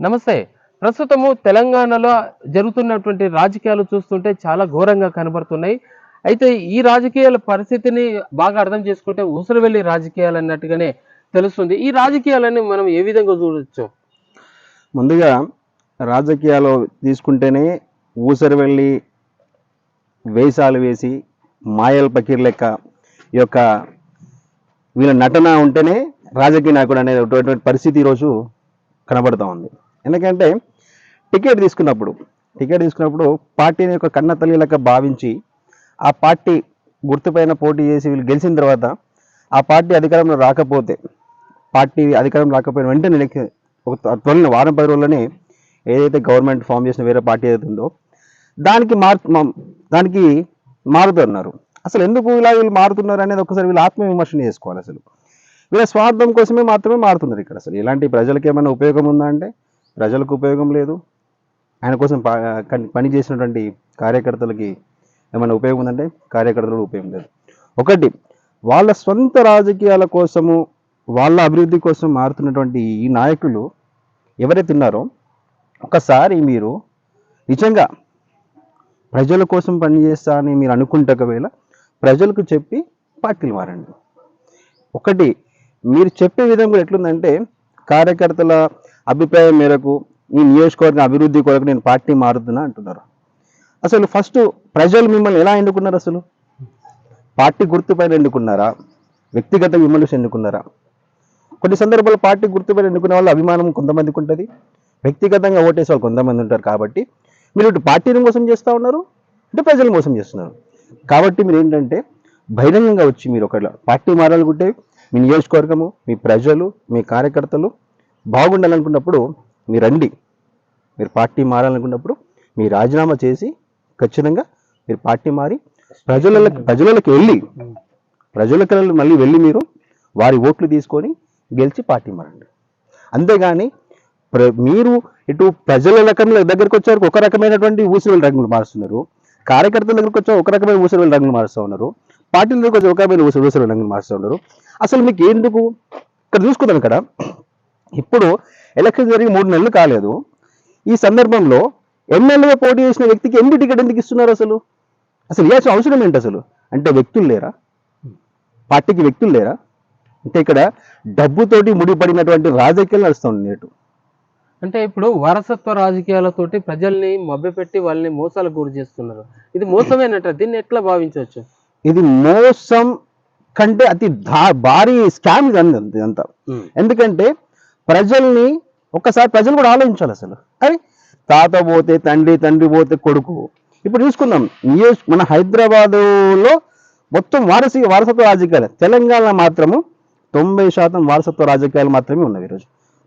నమస్తే. ప్రస్తుతము తెలంగాణలో జరుగుతున్నటువంటి రాజకీయాలు చూస్తుంటే చాలా ఘోరంగా కనబడుతున్నాయి. అయితే ఈ రాజకీయాల పరిస్థితిని బాగా అర్థం చేసుకుంటే ఊసరవెల్లి రాజకీయాలు అన్నట్టుగానే తెలుస్తుంది. ఈ రాజకీయాలని మనం ఏ విధంగా చూడొచ్చు? ముందుగా రాజకీయాలు తీసుకుంటేనే ఊసరి వెళ్ళి వేషాలు వేసి మాయల్ పకీర్ లెక్క ఈ యొక్క వీళ్ళ నటన ఉంటేనే రాజకీయ నాయకుడు అనేటువంటి పరిస్థితి ఈరోజు కనబడుతూ ఉంది. ఎందుకంటే టికెట్ తీసుకున్నప్పుడు టికెట్ తీసుకున్నప్పుడు పార్టీని యొక్క కన్న తల్లి లెక్క భావించి ఆ పార్టీ గుర్తుపైన పోటీ చేసి వీళ్ళు గెలిచిన తర్వాత ఆ పార్టీ అధికారంలో రాకపోతే పార్టీ అధికారం రాకపోయిన వెంటనే ఒక త్వరలో వారం పది రోజుల్లోనే ఏదైతే గవర్నమెంట్ ఫామ్ చేసిన వేరే పార్టీ ఏదైతే ఉందో దానికి మార్ దానికి మారుతున్నారు అసలు ఎందుకు ఇలా వీళ్ళు మారుతున్నారు అనేది ఒకసారి వీళ్ళు ఆత్మవిమర్శన చేసుకోవాలి అసలు. వీళ్ళ స్వార్థం కోసమే మాత్రమే మారుతున్నారు ఇక్కడ అసలు. ఇలాంటి ప్రజలకు ఏమైనా ఉపయోగం ఉందా అంటే ప్రజలకు ఉపయోగం లేదు. ఆయన కోసం ప- పని చేసినటువంటి కార్యకర్తలకి ఏమైనా ఉపయోగం ఉందంటే కార్యకర్తలకు ఉపయోగం లేదు. ఒకటి వాళ్ళ సొంత రాజకీయాల కోసము వాళ్ళ అభివృద్ధి కోసం మారుతున్నటువంటి ఈ నాయకులు ఎవరైతే ఉన్నారో ఒకసారి మీరు నిజంగా ప్రజల కోసం పనిచేస్తా అని మీరు అనుకుంటే ఒకవేళ ప్రజలకు చెప్పి పార్టీలు మారండి. ఒకటి మీరు చెప్పే విధంగా ఎట్లుందంటే కార్యకర్తల అభిప్రాయం మేరకు ఈ నియోజకవర్గం అభివృద్ధి కొరకు నేను పార్టీ మారుతున్నా అంటున్నారు. అసలు ఫస్ట్ ప్రజలు మిమ్మల్ని ఎలా ఎన్నుకున్నారు అసలు? పార్టీ గుర్తుపైన ఎన్నుకున్నారా? వ్యక్తిగత విమర్శ ఎన్నుకున్నారా? కొన్ని సందర్భాల్లో పార్టీ గుర్తుపైన ఎన్నుకునే వాళ్ళు అభిమానం కొంతమందికి ఉంటుంది. వ్యక్తిగతంగా ఓటేసే వాళ్ళు కొంతమంది ఉంటారు కాబట్టి మీరు ఇటు పార్టీని మోసం చేస్తూ ఉన్నారు అంటే ప్రజలు మోసం చేస్తున్నారు. కాబట్టి మీరు ఏంటంటే బహిరంగంగా వచ్చి మీరు ఒక పార్టీ మారాలనుకుంటే మీ నియోజకవర్గము మీ ప్రజలు మీ కార్యకర్తలు బాగుండాలనుకున్నప్పుడు మీరు రండి. మీరు పార్టీ మారాలనుకున్నప్పుడు మీ రాజీనామా చేసి ఖచ్చితంగా మీరు పార్టీ మారి ప్రజలకు ప్రజలకు వెళ్ళి ప్రజలకు మళ్ళీ వెళ్ళి మీరు వారి ఓట్లు తీసుకొని గెలిచి పార్టీ మారండి. అంతేగాని ప్ర మీరు ఇటు ప్రజల రకంలో దగ్గరికి వచ్చారు ఒక రకమైనటువంటి ఊసివేల రంగులు మారుస్తున్నారు. కార్యకర్తల దగ్గరికి వచ్చారు ఒక రకమైన ఊసివేల రంగులు మారుస్తూ ఉన్నారు. పార్టీల దగ్గరికి వచ్చి ఒక రకమైన ఊసి ఊసివేల రంగులు మారుస్తూ ఉన్నారు. అసలు మీకు ఎందుకు? ఇక్కడ చూసుకుందాం ఇక్కడ. ఇప్పుడు ఎలక్షన్ జరిగి మూడు నెలలు కాలేదు. ఈ సందర్భంలో ఎమ్మెల్యేగా పోటీ చేసిన వ్యక్తికి ఎన్ని టికెట్ ఎందుకు ఇస్తున్నారు అసలు? అసలు ఇవ్వాల్సిన అవసరం ఏంటి అసలు? అంటే వ్యక్తులు లేరా? పార్టీకి వ్యక్తులు లేరా? అంటే ఇక్కడ డబ్బుతోటి ముడిపడినటువంటి రాజకీయాలు నడుస్తుంది నేటు అంటే ఇప్పుడు వారసత్వ రాజకీయాలతోటి ప్రజల్ని మభ్యపెట్టి వాళ్ళని మోసాలకు గురి చేస్తున్నారు. ఇది మోసమేనట దీన్ని ఎట్లా భావించవచ్చు? ఇది మోసం కంటే అతి భారీ స్కామ్ ఇదంతా ఎందుకంటే ప్రజల్ని ఒక్కసారి ప్రజలు కూడా ఆలోచించాలి అసలు. అరే తాత పోతే తండ్రి తండ్రి పోతే కొడుకు. ఇప్పుడు చూసుకుందాం నియోజ మన హైదరాబాదులో మొత్తం వారసీ వారసత్వ రాజకీయాలు. తెలంగాణ మాత్రము తొంభై శాతం వారసత్వ రాజకీయాలు మాత్రమే ఉన్నవి ఈరోజు.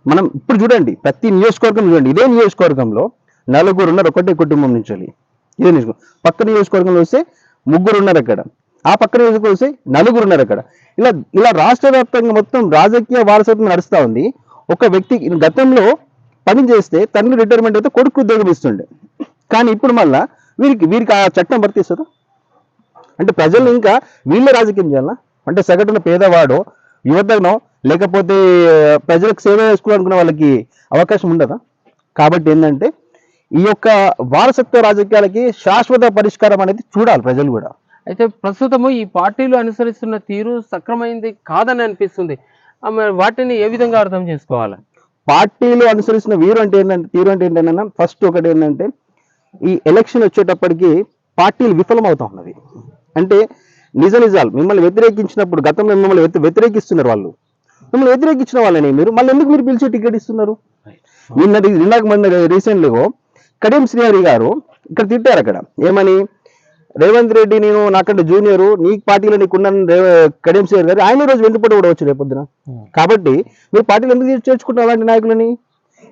మనం ఇప్పుడు చూడండి ప్రతి నియోజకవర్గం చూడండి. ఇదే నియోజకవర్గంలో నలుగురు ఉన్నారు ఒకటే కుటుంబం నుంచి వెళ్ళి. ఇదే నియోజకవర్గం. పక్క నియోజకవర్గంలో వస్తే ముగ్గురు ఉన్నారు అక్కడ. ఆ పక్క నియోజకవర్గం వస్తే నలుగురు ఉన్నారు అక్కడ. ఇలా ఇలా రాష్ట్ర వ్యాప్తంగా మొత్తం రాజకీయ వారసత్వం నడుస్తూ ఉంది. ఒక వ్యక్తి గతంలో పని చేస్తే తండ్రి రిటైర్మెంట్ అయితే కొడుకు ఉద్యోగం ఇస్తుండే. కానీ ఇప్పుడు మళ్ళా వీరికి వీరికి ఆ చట్టం వర్తిస్తుందా? అంటే ప్రజలు ఇంకా వీళ్ళ రాజకీయం చేయాలా? అంటే సగటున పేదవాడో యువతనో లేకపోతే ప్రజలకు సేవ చేసుకోవాలనుకున్న వాళ్ళకి అవకాశం ఉండదా? కాబట్టి ఏంటంటే ఈ యొక్క వారసత్వ రాజకీయాలకి శాశ్వత పరిష్కారం అనేది చూడాలి ప్రజలు కూడా. అయితే ప్రస్తుతము ఈ పార్టీలు అనుసరిస్తున్న తీరు సక్రమైంది కాదని అనిపిస్తుంది. వాటిని ఏ విధంగా అర్థం చేసుకోవాలి? పార్టీలు అనుసరిస్తున్న వీరు అంటే ఏంటంటే తీరు అంటే ఏంటంటే ఫస్ట్ ఒకటి ఏంటంటే ఈ ఎలక్షన్ వచ్చేటప్పటికి పార్టీలు విఫలం అవుతా ఉన్నవి. అంటే నిజ నిజాలు మిమ్మల్ని వ్యతిరేకించినప్పుడు గతంలో మిమ్మల్ని వ్యతి- వ్యతిరేకిస్తున్నారు వాళ్ళు. మిమ్మల్ని వ్యతిరేకించిన వాళ్ళని మీరు మళ్ళీ ఎందుకు మీరు పిలిచి టికెట్ ఇస్తున్నారు? నిన్న నిన్నకు మొన్న రీసెంట్గా కడియం శ్రీహరి గారు ఇక్కడ తిట్టారు అక్కడ. ఏమని? రేవంత్ రెడ్డి నేను నాకంటే జూనియర్ నీ పార్టీలో నీకున్న కడియం శ్రీహరి గారు ఆయన రోజు వెంటపడి కూడా వచ్చి రేపొద్దున. కాబట్టి మీరు పార్టీలు ఎందుకు చేర్చు- చేర్చుకుంటారు అలాంటి నాయకులని?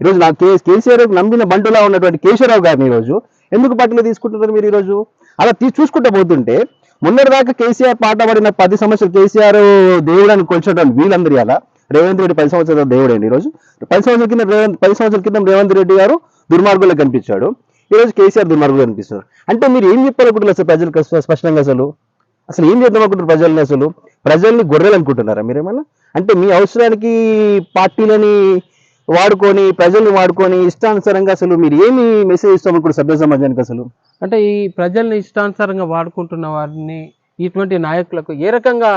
ఈరోజు నా కే కేసీఆర్ నమ్మిన బంటులా ఉన్నటువంటి కేశవరావు గారిని ఈరోజు ఎందుకు పార్టీలో తీసుకుంటున్నారు మీరు ఈరోజు? అలా తీ చూసుకుంటూ పోతుంటే మొన్నటిదాకా కేసీఆర్ పాట పడిన పది సంవత్సరాలు కేసీఆర్ దేవుడు అని కొలిచేటువంటి వీళ్ళందరూ అలా రేవంత్ రెడ్డి పది సంవత్సరాల దేవుడు అండి ఈరోజు. పది సంవత్సరాల కింద రేవంత్ పది సంవత్సరాల క్రితం రేవంత్ రెడ్డి గారు దుర్మార్గుల్లో కనిపించాడు. ఈరోజు కేసీఆర్ దుర్మార్గులు కనిపిస్తున్నారు అంటే మీరు ఏం చెప్పాలనుకుంటున్నారు అసలు ప్రజలకు స్పష్టంగా అసలు? అసలు ఏం చేద్దాం అనుకుంటారు ప్రజల్ని అసలు? ప్రజల్ని గొర్రెలు అనుకుంటున్నారా మీరేమన్నా అంటే మీ అవసరానికి పార్టీలని వాడుకొని ప్రజల్ని వాడుకొని ఇష్టానుసారంగా అసలు మీరు ఏమి మెసేజ్ ఇస్తాం ఇప్పుడు సభ్య సమాజానికి అసలు? అంటే ఈ ప్రజల్ని ఇష్టానుసారంగా వాడుకుంటున్న వారిని ఇటువంటి నాయకులకు ఏ రకంగా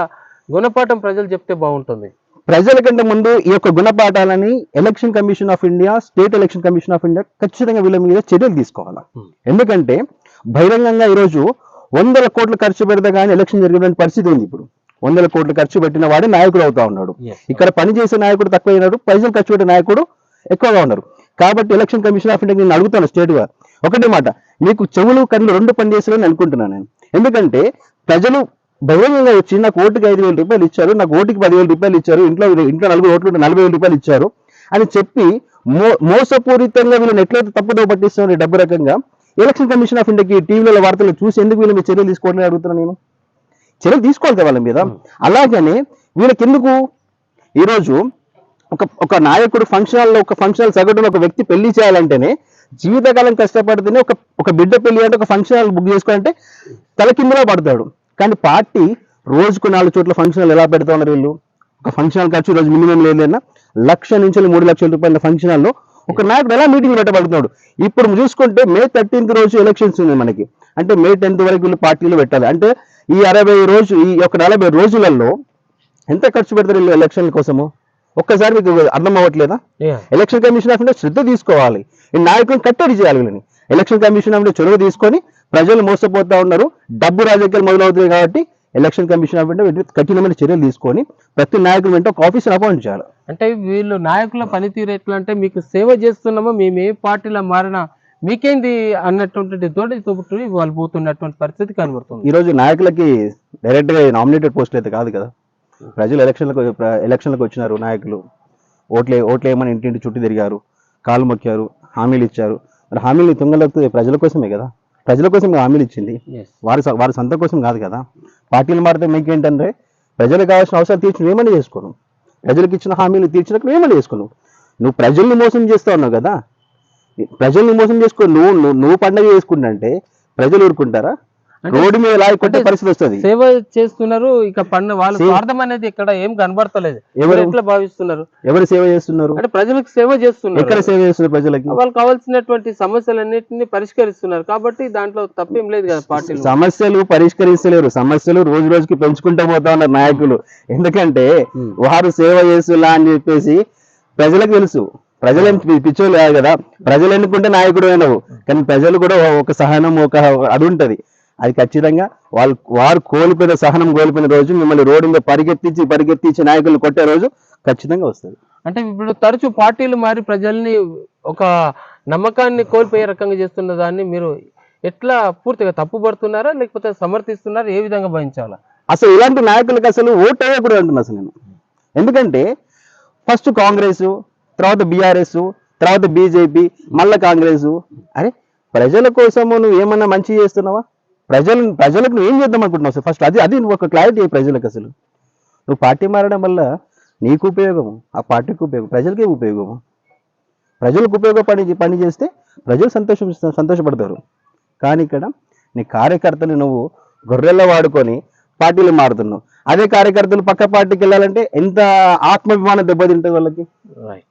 గుణపాఠం ప్రజలు చెప్తే బాగుంటుంది? ప్రజల కంటే ముందు ఈ యొక్క గుణపాఠాలని election commission of India state election commission of India ఖచ్చితంగా వీళ్ళ మీద చర్యలు తీసుకోవాలి? Hmm. ఎందుకంటే బహిరంగంగా ఈరోజు వందల కోట్లు ఖర్చు పెడితే కానీ ఎలక్షన్ జరిగే పరిస్థితి ఉంది ఇప్పుడు? వందల కోట్లు ఖర్చు పెట్టిన వాడే నాయకుడు అవుతా ఉన్నాడు. ఇక్కడ పని చేసే నాయకుడు తక్కువైనాడు ప్రజలు ఖర్చు పెట్టే నాయకుడు ఎక్కువగా ఉన్నారు. కాబట్టి ఎలక్షన్ కమిషన్ ఆఫ్ ఇండియా నేను అడుగుతాను స్టేట్గా. ఒకటే మాట మీకు చెవులు కళ్ళు రెండు పని చేసారని అనుకుంటున్నాను నేను. ఎందుకంటే ప్రజలు బహిరంగంగా వచ్చి నాకు ఓటుకి ఐదు వేల రూపాయలు ఇచ్చారు నాకు ఓటుకి పదివేల రూపాయలు ఇచ్చారు ఇంట్లో ఇంట్లో నలుగురు ఓట్లు నలభై వేల రూపాయలు ఇచ్చారు అని చెప్పి మో మోసపూరితంగా వీళ్ళని ఎట్లయితే తప్పుదో పట్టిస్తున్నారు డబ్బు రకంగా ఎలక్షన్ కమిషన్ ఆఫ్ ఇండియాకి టీవీలలో వార్తలు చూసి ఎందుకు వీళ్ళ మీద చర్యలు తీసుకోవట్లేదు అడుగుతున్నాను నేను? చర్యలు తీసుకోవాలి కదా వాళ్ళ మీద? అలాగనే వీళ్ళకి ఎందుకు ఈరోజు ఒక ఒక నాయకుడు ఫంక్షన్ హాల్లో ఒక ఫంక్షన్ హాల్ సగటున ఒక వ్యక్తి పెళ్ళి చేయాలంటేనే జీవితకాలం కష్టపడితేనే ఒక ఒక బిడ్డ పెళ్ళి అంటే ఒక ఫంక్షన్ హాల్ బుక్ చేసుకోవాలంటే తలకిందులో పడతాడు. కానీ పార్టీ రోజుకు నాలుగు చోట్ల ఫంక్షన్ ఎలా పెడతా ఉన్నారు వీళ్ళు? ఒక ఫంక్షన్ హాల్ ఖర్చు రోజు మినిమం లేదన్నా లక్ష నుంచి మూడు లక్షల రూపాయల ఫంక్షన్ హాల్లో ఒక నాయకుడు ఎలా మీటింగ్ పెట్టబడుతున్నాడు? ఇప్పుడు చూసుకుంటే మే థర్టీన్త్ రోజు ఎలక్షన్స్ ఉన్నాయి మనకి. అంటే మే టెన్త్ వరకు వీళ్ళు పార్టీలు పెట్టాలి. అంటే ఈ అరవై రోజు ఈ ఒక నలభై రోజులలో ఎంత ఖర్చు పెడతారు వీళ్ళు ఎలక్షన్ల కోసము? ఒక్కసారి మీకు అర్థం అవ్వట్లేదా? ఎలక్షన్ కమిషన్ ఆఫ్ శ్రద్ధ తీసుకోవాలి. ఈ నాయకులను కట్టడి చేయాలి వీళ్ళని. ఎలక్షన్ కమిషన్ ఆఫ్ చొరవ తీసుకొని ప్రజలు మోసపోతా ఉన్నారు. డబ్బు రాజకీయాలు మొదలవుతాయి కాబట్టి ఎలక్షన్ కమిషన్ ఆఫ్ ఇండియా వీటి కఠినమైన చర్యలు తీసుకొని ప్రతి నాయకుడు వెంట ఒక ఆఫీసర్ అపాయింట్ చేయాలి. అంటే వీళ్ళు నాయకుల పనితీరు ఎట్లా అంటే మీకు సేవ చేస్తున్నామో? మేము ఏ పార్టీలో మారినా మీకేంది అన్నటువంటి తోటి తోబుట్టు వాళ్ళు పోతున్నటువంటి పరిస్థితి కనబడుతుంది. ఈ రోజు నాయకులకి డైరెక్ట్గా నామినేటెడ్ పోస్టులు అయితే కాదు కదా. ప్రజలు ఎలక్షన్లకు ఎలక్షన్లకు వచ్చినారు నాయకులు. ఓట్లే ఓట్లు వేయమని ఇంటింటి చుట్టూ తిరిగారు. కాలు మొక్కారు హామీలు ఇచ్చారు. మరి హామీలు తుంగలకు ప్రజల కోసమే కదా. ప్రజల కోసం హామీలు ఇచ్చింది. వారి వారి సొంత కోసం కాదు కదా. పార్టీలు మారితే మీకు ఏంటంటే ప్రజలకు కావాల్సిన అవసరాలు తీర్చిన ఏమని చేసుకోను. ప్రజలకు ఇచ్చిన హామీలు తీర్చినట్లు ఏమని చేసుకోను. నువ్వు ప్రజల్ని మోసం చేస్తా ఉన్నావు కదా. ప్రజల్ని మోసం చేసుకో నువ్వు నువ్వు- నువ్వు పండగ చేసుకుంటే ప్రజలు ఊరుకుంటారా? అంటే- రోడ్డు మీద లాగి కొట్టే పరిస్థితి వస్తుంది. సేవ చేస్తున్నారు ఇక పన్ను వాళ్ళ సేవ- స్వార్థం అనేది ఇక్కడ ఏం కనబడతలేదు. ఎవరు? ఎట్లా భావిస్తున్నారు? ఎవరు సేవ చేస్తున్నారు? అంటే ప్రజలకు సేవ ఎక్కడ చేస్తున్నారు సేవ చేస్తున్నారు ప్రజలకి? వాళ్ళకి కావాల్సినటువంటి సమస్యలన్నింటినీ పరిష్కరిస్తున్నారు కాబట్టి దాంట్లో తప్పేం లేదు కదా పార్టీలు. సమస్యలు పరిష్కరిస్తలేరు సమస్యలు రోజు రోజుకి పెంచుకుంటూ పోతా ఉన్నారు నాయకులు. ఎందుకంటే. వారు సేవ చేస్తున్నా అని చెప్పేసి ప్రజలకు తెలుసు. ప్రజలు పిచ్చోళ్ళు కాదు కదా. ప్రజలు ఎన్నుకుంటే నాయకుడు అయినవు. కానీ ప్రజలు కూడా ఒక సహనం ఒక అది ఉంటది అది ఖచ్చితంగా వాళ్ళు వారు కోల్పోయిన సహనం కోల్పోయిన రోజు మిమ్మల్ని రోడ్డు మీద పరిగెత్తించి పరిగెత్తించి నాయకులు కొట్టే రోజు ఖచ్చితంగా వస్తుంది. అంటే ఇప్పుడు తరచూ పార్టీలు మారి ప్రజల్ని ఒక నమ్మకాన్ని కోల్పోయే రకంగా చేస్తున్న దాన్ని మీరు ఎట్లా పూర్తిగా తప్పుపడుతున్నారా లేకపోతే సమర్థిస్తున్నారా ఏ విధంగా భావించాలా? అసలు ఇలాంటి నాయకులకు అసలు ఓటు వేయకూడదు అంటున్నా అసలు నేను. ఎందుకంటే ఫస్ట్ కాంగ్రెస్ తర్వాత బీఆర్ఎస్ తర్వాత బీజేపీ మళ్ళా కాంగ్రెస్. అరే ప్రజల కోసము నువ్వు ఏమన్నా మంచి చేస్తున్నావా? ప్రజలు ప్రజలకు నువ్వు ఏం చేద్దాం అనుకుంటున్నావు అసలు ఫస్ట్ అది అది నువ్వు ఒక క్లారిటీ ప్రజలకు అసలు. నువ్వు పార్టీ మారడం వల్ల నీకు ఉపయోగము ఆ పార్టీకి ఉపయోగం ప్రజలకే ఉపయోగము. ప్రజలకు ఉపయోగపడి పని చేస్తే ప్రజలు సంతోషం సంతోషపడతారు. కానీ ఇక్కడ నీ కార్యకర్తలు నువ్వు గొర్రెల్లో వాడుకొని పార్టీలు మారుతున్నావు. అదే కార్యకర్తలు పక్క పార్టీకి వెళ్ళాలంటే ఎంత ఆత్మాభిమానం దెబ్బతింటుంది వాళ్ళకి? రైట్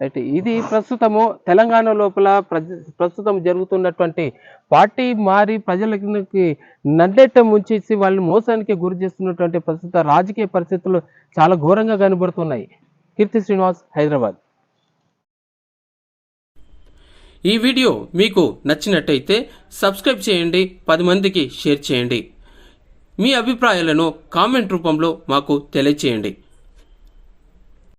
రైట్ ఇది ప్రస్తుతము తెలంగాణ లోపల ప్రజ ప్రస్తుతం జరుగుతున్నటువంటి పార్టీ మారి ప్రజలకి నడ్డెట్ట ముంచేసి వాళ్ళని మోసానికి గురి చేస్తున్నటువంటి ప్రస్తుత రాజకీయ పరిస్థితులు చాలా ఘోరంగా కనబడుతున్నాయి. కీర్తి శ్రీనివాస్ హైదరాబాద్. ఈ వీడియో మీకు నచ్చినట్టయితే సబ్స్క్రైబ్ చేయండి పది మందికి షేర్ చేయండి. మీ అభిప్రాయాలను కామెంట్ రూపంలో మాకు తెలియచేయండి.